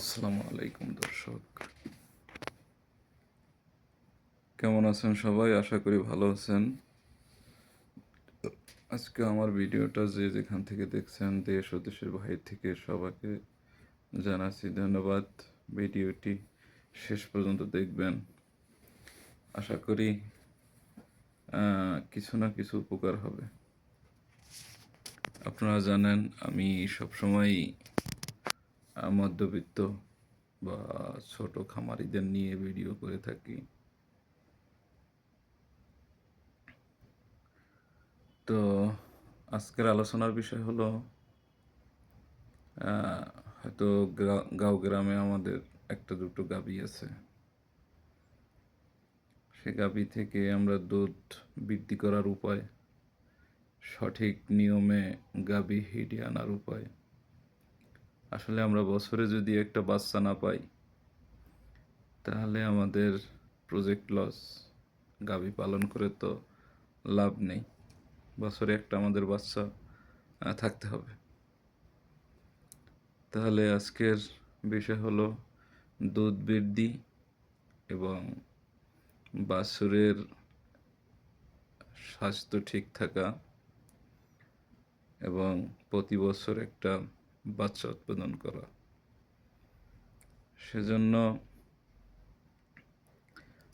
আসসালামু আলাইকুম, দর্শক। কেমন আছেন সবাই? আশা করি ভালো আছেন। আজকে আমার ভিডিওটা যে যেখান থেকে দেখছেন, দেশ ও দেশের বাইরে থেকে সবাইকে জানাচ্ছি ধন্যবাদ। ভিডিওটি শেষ পর্যন্ত দেখবেন। আশা করি কিছু না কিছু উপকার হবে। আপনারা জানেন, আমি সবসময় মধ্যবিত্ত বা ছোট খামারিদের নিয়ে ভিডিও করে থাকি। তো আজকের আলোচনার বিষয় হলো হয়তো গাঁও গ্রামে আমাদের একটা দুটো গাভী আছে। সে গাভী থেকে আমরা দুধ বৃদ্ধি করার উপায়, সঠিক নিয়মে গাভী হিটে আনার উপায় আসলে আমরা বছরে যদি একটা বাচ্চা না পাই, তাহলে আমাদের প্রজেক্ট লস গাভী পালন করে তো লাভ নেই। বছরে একটা আমাদের বাচ্চা থাকতে হবে। তাহলে আজকের বিষয় হলো দুধ বৃদ্ধি এবং বাছুরের স্বাস্থ্য ঠিক থাকা এবং প্রতি বছর একটা বাচ্চা উৎপাদন করা। সেজন্য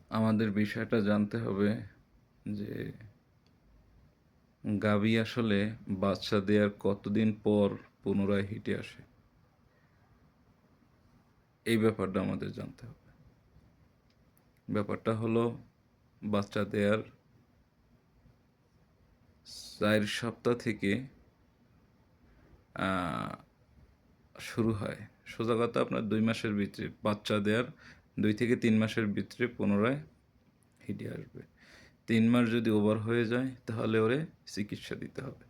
আমাদের বিষয়টা জানতে হবে যে গাভী আসলে বাচ্চা দেওয়ার কতদিন পর পুনরায় হিটে আসে। এই ব্যাপারটা আমাদের জানতে হবে। ব্যাপারটা হলো বাচ্চা দেওয়ার চার সপ্তাহ থেকে শুরু হয়। সোজা কথা, আপনার দুই মাসের ভিতরে বাচ্চা দেওয়ার দুই থেকে তিন মাসের ভিতরে পুনরায় হিটে আসবে। তিন মাস যদি ওভার হয়ে যায়, তাহলে ওরে চিকিৎসা দিতে হবে।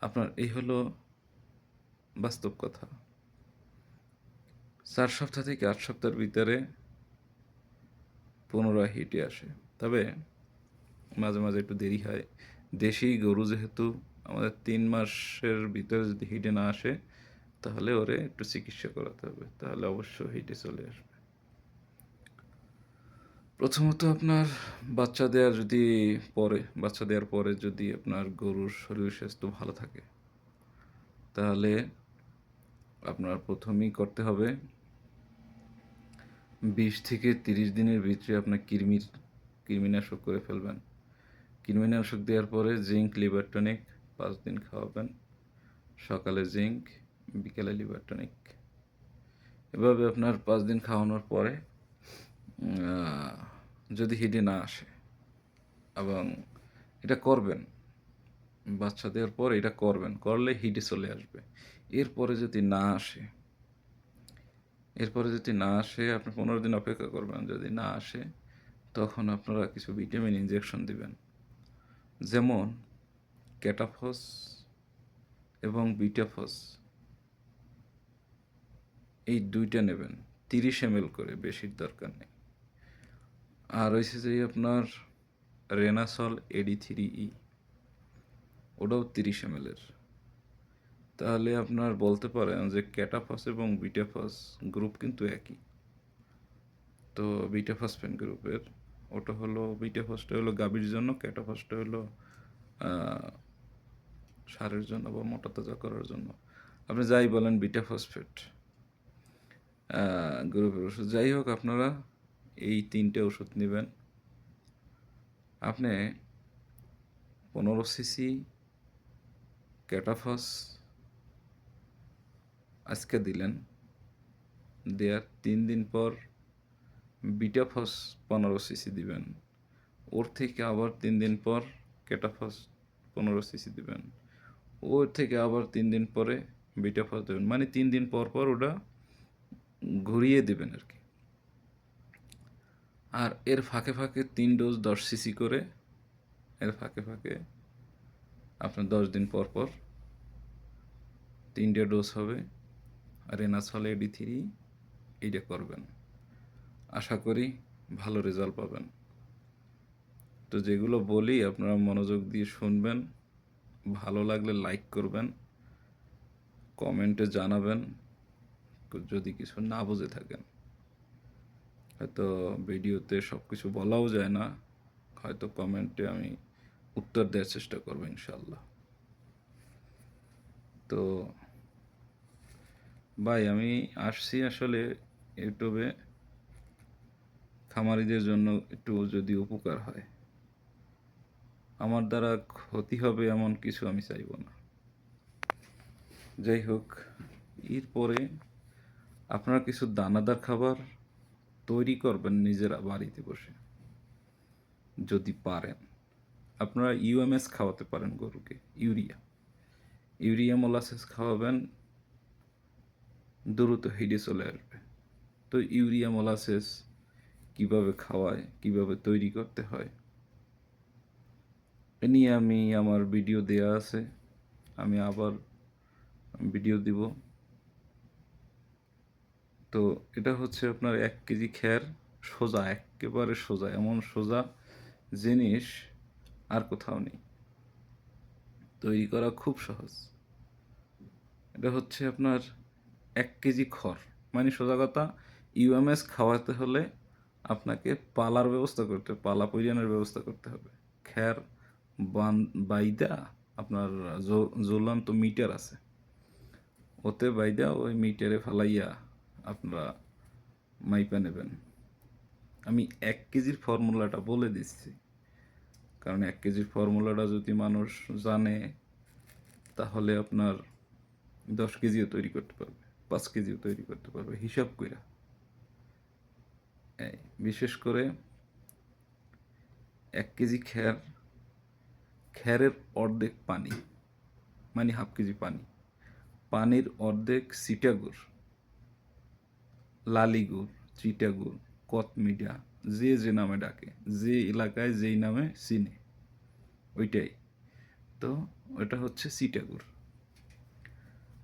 আপনার এই হলো বাস্তব কথা। চার সপ্তাহ থেকে আট সপ্তাহের ভিতরে পুনরায় হিটে আসে। তবে মাঝে মাঝে একটু দেরি হয়। দেশি গরু যেহেতু আমাদের তিন মাসের ভিতরে যদি হিটে না আসে তাহলে ওরে একটু চিকিৎসা করাতে হবে, তাহলে অবশ্য হিটে চলে আসবে। প্রথমত আপনার বাচ্চা দেওয়ার যদি পরে, বাচ্চা দেওয়ার পরে যদি আপনার গরুর শরীর স্বাস্থ্য ভালো থাকে, তাহলে আপনার প্রথমেই করতে হবে বিশ থেকে তিরিশ দিনের ভিতরে আপনার কৃমির, কৃমিনাশক করে ফেলবেন। কৃমিনাশক দেওয়ার পরে জিঙ্ক, লিভার টনিক পাঁচ দিন খাওয়াবেন। সকালে জিঙ্ক বিকেলে লিভার টনিক এভাবে আপনার পাঁচ দিন খাওয়ানোর পরে যদি হিডে না আসে, এবং এটা করবেন, বাচ্চা দেওয়ার পর এটা করবেন, করলে হিডে চলে আসবে। এরপরে যদি না আসে, এরপরে যদি না আসে, আপনি পনেরো দিন অপেক্ষা করবেন, যদি না আসে, তখন আপনারা কিছু ভিটামিন ইনজেকশন দিবেন। যেমন ক্যাটাফস এবং বিটাফস এই দুইটা নেবেন। তিরিশ এম করে, বেশির দরকার নেই। আর হয়েছে যে আপনার রেনাসল এডি থ্রি ই ওটাও তিরিশ এম তাহলে আপনার বলতে পারেন যে ক্যাটাফস এবং বিটাফস গ্রুপ কিন্তু একই। তো বিটাফসফেন গ্রুপের ওটা হলো, বিটাফসটা হলো গাভীর জন্য, ক্যাটাফসটা হলো সারের জন্য বা মোটা তাজা করার জন্য। আপনি যাই বলেন বিটা ফসফেট গ্রুপের ওষুধ। যাই হোক আপনারা এই তিনটে ওষুধ নেবেন। আপনি পনেরো সিসি ক্যাটাফস আজকে দিলেন। দেওয়ার তিন দিন পর বিটাফস পনেরো সিসি দিবেন। ওর থেকে আবার তিন দিন পর ক্যাটাফস পনেরো সিসি দিবেন। ওর থেকে আবার তিন দিন পরে বিটাফস দেবেন। মানে তিন দিন পর পর ওটা ঘুরিয়ে দেবেন আর কি। আর এর ফাঁকে ফাঁকে তিন ডোজ দশ সিসি করে এর ফাঁকে ফাঁকে আপনার দশ দিন পর পর তিনটে ডোজ হবে। আর এনাসল এডি থ্রি এইটা করবেন। আশা করি ভালো রেজাল্ট পাবেন। তো যেগুলো বলি আপনারা মনোযোগ দিয়ে শুনবেন, ভালো লাগলে লাইক করবেন, কমেন্টে জানাবেন। যদি কিছু না বুঝে থাকেন। হয়তো ভিডিওতে সব কিছু বলাও যায় না, হয়তো কমেন্টে আমি উত্তর দেওয়ার চেষ্টা করব ইনশাল্লাহ তো ভাই, আমি আসছি আসলে ইউটিউবে। খামারিদের জন্য একটু যদি উপকার হয়, আমার দ্বারা ক্ষতি হবে এমন কিছু আমি চাইব না। যাই হোক, এরপরে আপনারা কিছু দানাদার খাবার তৈরি করবেন নিজেরা বাড়িতে বসে, যদি পারেন। আপনারা ইউএমএস খাওয়াতে পারেন গরুকে, ইউরিয়া। ইউরিয়া মোলাসেস খাওয়াবেন, দ্রুত হেডে চলে আসবে। তো ইউরিয়া মোলাসেস কীভাবে খাওয়ায়, কীভাবে তৈরি করতে হয়, এ নিয়ে আমি আমার ভিডিও দেয়া আছে। আমি আবার ভিডিও দিব। তো এটা হচ্ছে আপনার এক কেজি খ্যার সোজা, একেবারে সোজা, এমন সোজা জিনিস আর কোথাও নেই। তৈরি করা খুব সহজ। এটা হচ্ছে আপনার এক কেজি খড়। মানে সোজা কথা ইউএমএস খাওয়াতে হলে আপনাকে পালার ব্যবস্থা করতে, পালা পরিয়ানের ব্যবস্থা করতে হবে। খ্যার বান, বাইদা আপনার জ্বলন্ত মিটার আছে। ওতে বাইদা ওই মিটারে ফালাইয়া আপনারা মাইপা নেবেন। আমি এক কেজির ফর্মুলাটা বলে দিচ্ছি। কারণ এক কেজির ফর্মুলাটা যদি মানুষ জানে, তাহলে আপনার দশ কেজিও তৈরি করতে পারবে, পাঁচ কেজিও তৈরি করতে পারবে, হিসাব কইরা। বিশেষ করে এক কেজি খ্যার খ্যারের অর্ধেক পানি মানে হাফ কেজি পানি। পানির অর্ধেক সিটাগুড় লালিগুড় চিটাগুড় কতমিডা যে যে নামে ডাকে, যে এলাকায় যেই নামে চিনে, ওইটাই। তো ওটা হচ্ছে সিটাগুড়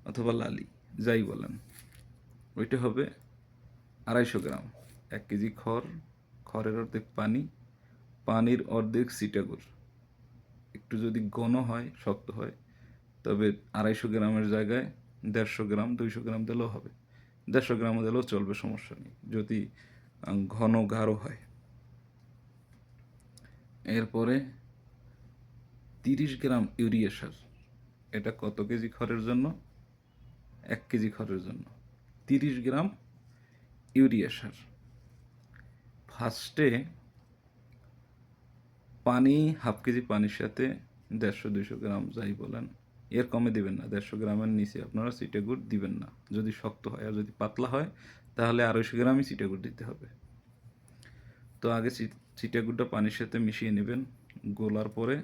অথবা লালি, যাই বলেন। ওইটা হবে আড়াইশো গ্রাম, এক কেজি খড়, খড়ের অর্ধেক পানি, পানির অর্ধেক সিটাগুড় একটু যদি ঘন হয়, শক্ত হয়, তবে আড়াইশো গ্রামের জায়গায় দেড়শো গ্রাম, দুইশো গ্রাম দিলেও হবে। দেড়শো গ্রাম দিলেও চলবে সমস্যা নেই, যদি ঘন গাঢ় হয়। এরপরে তিরিশ গ্রাম ইউরিয়া সার, এটা কত কেজি খড়ের জন্য? এক কেজি খড়ের জন্য। তিরিশ গ্রাম ইউরিয়া সার। ফার্স্টে পানি, হাফ কেজি পানির সাথে দেড়শো দুইশো গ্রাম, যাই বলেন এর কমে দিবেন না। দেড়শো গ্রামের নিচে আপনারা চিটাগুড় দিবেন না। যদি শক্ত হয় আর যদি পাতলা হয়, তাহলে আড়াইশো গ্রামই চিটাগুড় দিতে হবে। তো আগে চি- চিটাগুড়টা পানির সাথে মিশিয়ে নেবেন। গোলার পরে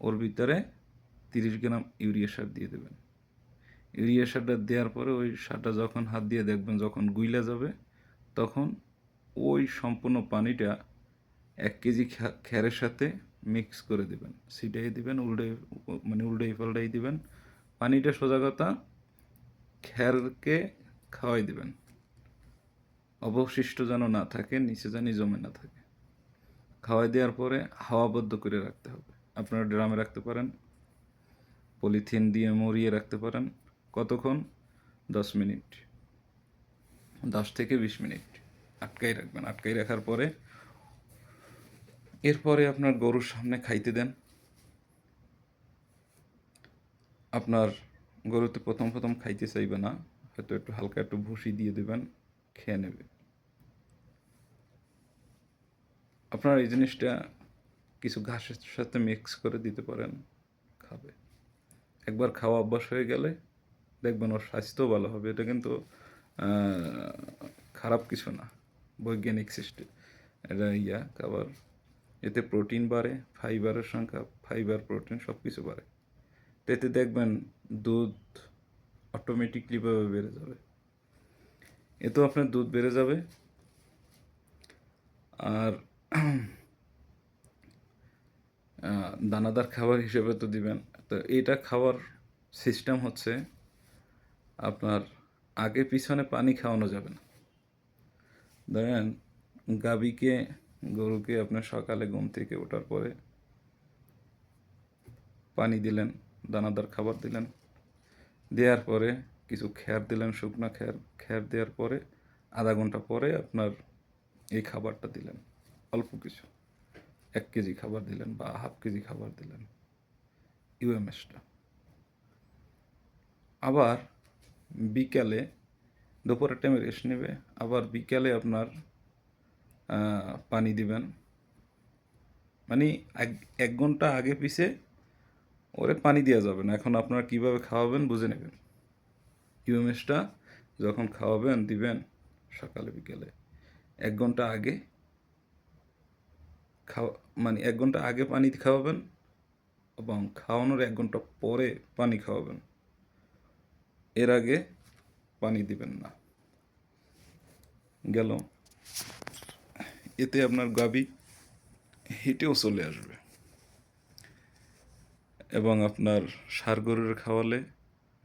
ওর ভিতরে তিরিশ গ্রাম ইউরিয়া সার দিয়ে দেবেন। ইউরিয়া সারটা দেওয়ার পরে ওই সারটা যখন হাত দিয়ে দেখবেন যখন গুইলা যাবে, তখন ওই সম্পূর্ণ পানিটা এক কেজি খ্যারের সাথে মিক্স করে দিবেন। সিটাই দিবেন, উল্টে মানে উল্টাই পাল্টাই দিবেন। পানিটা সোজা কথা খ্যারকে খাওয়াই দিবেন। অবশিষ্ট যেন না থাকে, নিচে যেন জমে না থাকে। খাওয়াই দেওয়ার পরে হাওয়াবদ্ধ করে রাখতে হবে। আপনারা ড্রামে রাখতে পারেন, পলিথিন দিয়ে মরিয়ে রাখতে পারেন। কতক্ষণ? দশ মিনিট। দশ থেকে বিশ মিনিট। আটকাই রাখবেন। আটকাই রাখার পরে এরপরে আপনার গরুর সামনে খাইতে দেন। আপনার গরুতে প্রথম প্রথম খাইতে চাইবে না, হয়তো একটু হালকা একটু ভুসি দিয়ে দেবেন, খেয়ে নেবে। আপনার এই জিনিসটা কিছু ঘাসের সাথে মিক্স করে দিতে পারেন, খাবে। একবার খাওয়া অভ্যাস হয়ে গেলে দেখবেন ওর স্বাস্থ্য ভালো হবে। এটা কিন্তু খারাপ কিছু না, বৈজ্ঞানিক সিস্টেম এটা ইয়া, খাবার। এতে প্রোটিন বাড়ে, ফাইবারের সংখ্যা, ফাইবার, প্রোটিন সব কিছু বাড়ে। তো এতে দেখবেন দুধ অটোমেটিকলিভাবে বেড়ে যাবে। এতেও আপনার দুধ বেড়ে যাবে। আর দানাদার খাবার হিসেবে তো দিবেন। তো এটা খাওয়ার সিস্টেম হচ্ছে আপনার আগে পিছনে পানি খাওয়ানো যাবে না। ধরেন গাবিকে গরুকে আপনার সকালে ঘুম থেকে ওঠার পরে পানি দিলেন, দানাদার খাবার দিলেন। দেওয়ার পরে কিছু খ্যার দিলেন, শুকনো খ্যার খ্যার দেওয়ার পরে আধা ঘণ্টা পরে আপনার এই খাবারটা দিলেন। অল্প কিছু। এক কেজি খাবার দিলেন বা হাফ কেজি খাবার দিলেন। ইউএমএসটা। আবার বিকালে, দুপুরের টাইমে রেস্ট নেবে। আবার বিকালে আপনার পানি দিবেন। মানে এক এক ঘণ্টা আগে পিছে ওরে পানি দেওয়া যাবে না এখন আপনারা কীভাবে খাওয়াবেন বুঝে নেবেন। ইউএমএসটা যখন খাওয়াবেন, দিবেন সকালে, বিকেলে। এক ঘণ্টা আগে খাওয়া মানে এক ঘণ্টা আগে পানি খাওয়াবেন এবং খাওয়ানোর এক ঘণ্টা পরে পানি খাওয়াবেন। এর আগে পানি দিবেন না। গেল। এতে আপনার গাবি হেঁটেও চলে আসবে। এবং আপনার সার গরুর খাওয়ালে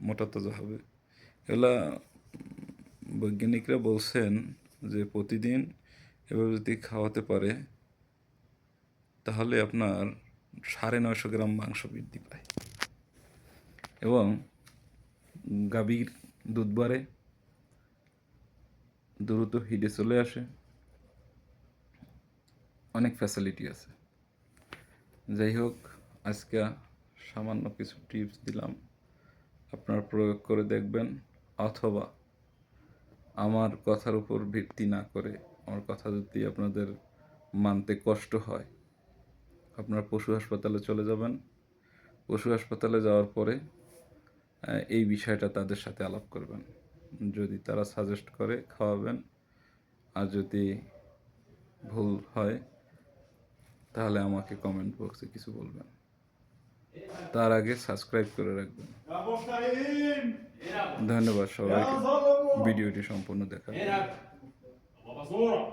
মোটা তাজা হবে। এগুলা বৈজ্ঞানিকরা বলছেন যে প্রতিদিন এভাবে যদি খাওয়াতে পারে, তাহলে আপনার সাড়ে নয়শো গ্রাম মাংস বৃদ্ধি পায়। এবং গাভীর দুধ বাড়ে, দ্রুত হিডে চলে আসে। অনেক ফ্যাসিলিটি আছে। যাই হোক, আজকে সামান্য কিছু টিপস দিলাম। আপনারা প্রয়োগ করে দেখবেন, অথবা আমার কথার উপর ভিত্তি না করে আমার কথা যদি আপনাদের মানতে কষ্ট হয়, আপনারা পশু হাসপাতালে চলে যাবেন। পশু হাসপাতালে যাওয়ার পরে এই বিষয়টা তাদের সাথে আলাপ করবেন। যদি তারা সাজেস্ট করে, খাওয়াবেন। আর যদি ভুল হয় তাহলে আমাকে কমেন্ট বক্সে কিছু বলবেন। তার আগে সাবস্ক্রাইব করে রাখবেন। ধন্যবাদ সবাইকে। ভিডিওটি সম্পূর্ণ দেখার Zora.